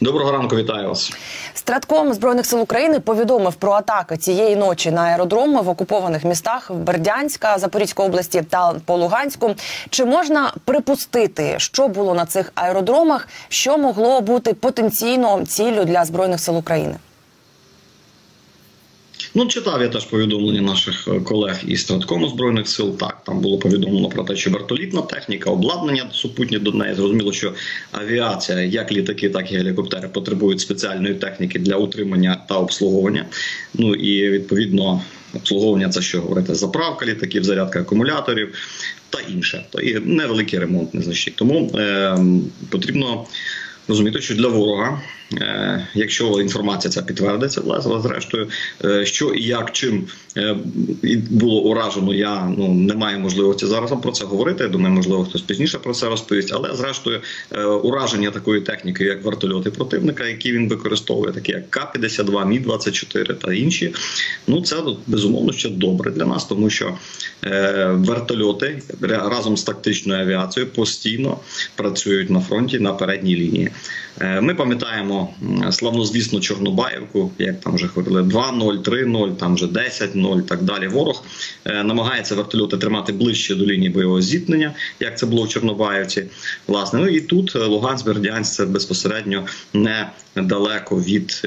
Доброго ранку, вітаю вас. Стратком збройних сил України повідомив про атаки цієї ночі на аеродроми в окупованих містах Бердянська, Запорізької області та по Луганську. Чи можна припустити, що було на цих аеродромах, що могло бути потенційно ціллю для збройних сил України? Ну, читав я теж повідомлення наших е, колег із Страткому збройних сил. Так, там було повідомлено про те, що вертолітна техніка, обладнання супутні до неї. Зрозуміло, що авіація, як літаки, так і гелікоптери, потребують спеціальної техніки для утримання та обслуговування. Ну і відповідно обслуговування це що говорити, заправка літаків, зарядка акумуляторів та інше. То і невеликий ремонт незначний. Тому е, потрібно. Розуміти, що для ворога, якщо інформація ця підтвердиться, власне, зрештою, е, що і як чим е, було уражено, я ну не маю можливості зараз про це говорити. Я думаю, можливо, хтось пізніше про це розповість. Але зрештою, е, ураження такої техніки, як вертольоти противника, які він використовує, такі як К-52, Мі 24 та інші, ну це безумовно ще добре для нас, тому що е, вертольоти разом з тактичною авіацією постійно працюють на фронті на передній лінії. Е, Ми пам'ятаємо славно, звісно, Чорнобаївку, як там вже говорили 2-0, 3-0, там вже 10-0 так далі. Ворог е, намагається вертольоти тримати ближче до лінії бойового зіткнення, як це було в Чорнобаївці. Власне, ну і тут е, Луганськ, Бердянськ це безпосередньо недалеко від.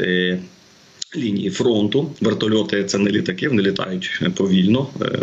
Е, Лінії фронту вертольоти це не літаки, вони літають повільно. е,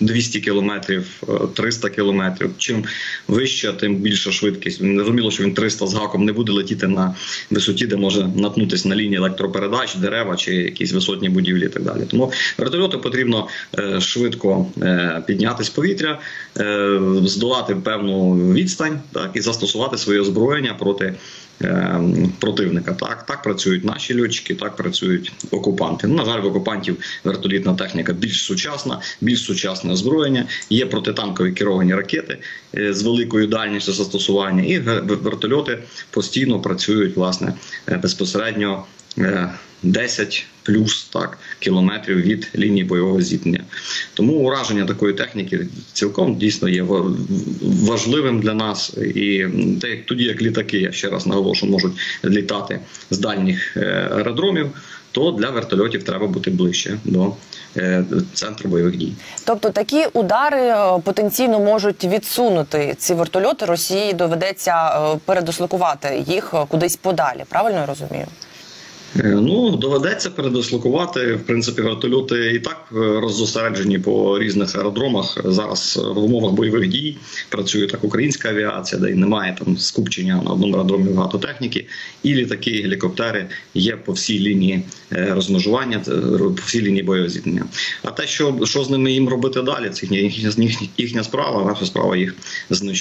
200 кілометрів, е, 300 кілометрів. Чим вища, тим більша швидкість. Не зрозуміло, що він 300 з гаком не буде летіти на висоті, де може наткнутися на лінії електропередач, дерева чи якісь висотні будівлі і так далі. Тому вертольоту потрібно е, швидко е, піднятись повітря, е, здолати певну відстань, так і застосувати своє озброєння проти. Е, Противника так так працюють наші льотчики, так працюють окупанти. Ну, на жаль, в окупантів вертолітна техніка більш сучасна, більш сучасне озброєння. Є протитанкові керовані ракети е, з великою дальністю застосування, і вертольоти постійно працюють власне е, безпосередньо. е, 10 плюс так кілометрів від лінії бойового зіткнення. Тому ураження такої техніки цілком дійсно є ва- важливим для нас. І те, тоді як літаки, я ще раз наголошу, можуть літати з дальніх е, аеродромів, то для вертольотів треба бути ближче до е, центру бойових дій. Тобто такі удари е, потенційно можуть відсунути ці вертольоти. Росії доведеться передислокувати їх кудись подалі. Правильно я розумію? Е, Ну, доведеться передислокувати. В принципі, вертольоти і так е, роззосереджені по різних аеродромах. Зараз в умовах бойових дій працює так українська авіація, де й немає там скупчення на одному аеродромі багато техніки. І літаки, і гелікоптери є по всій лінії е, розмежування, е, по всій лінії бойового зіткнення. А те, що, що з ними їм робити далі, це їхня, їхня, їхня справа, наша справа їх знищувати.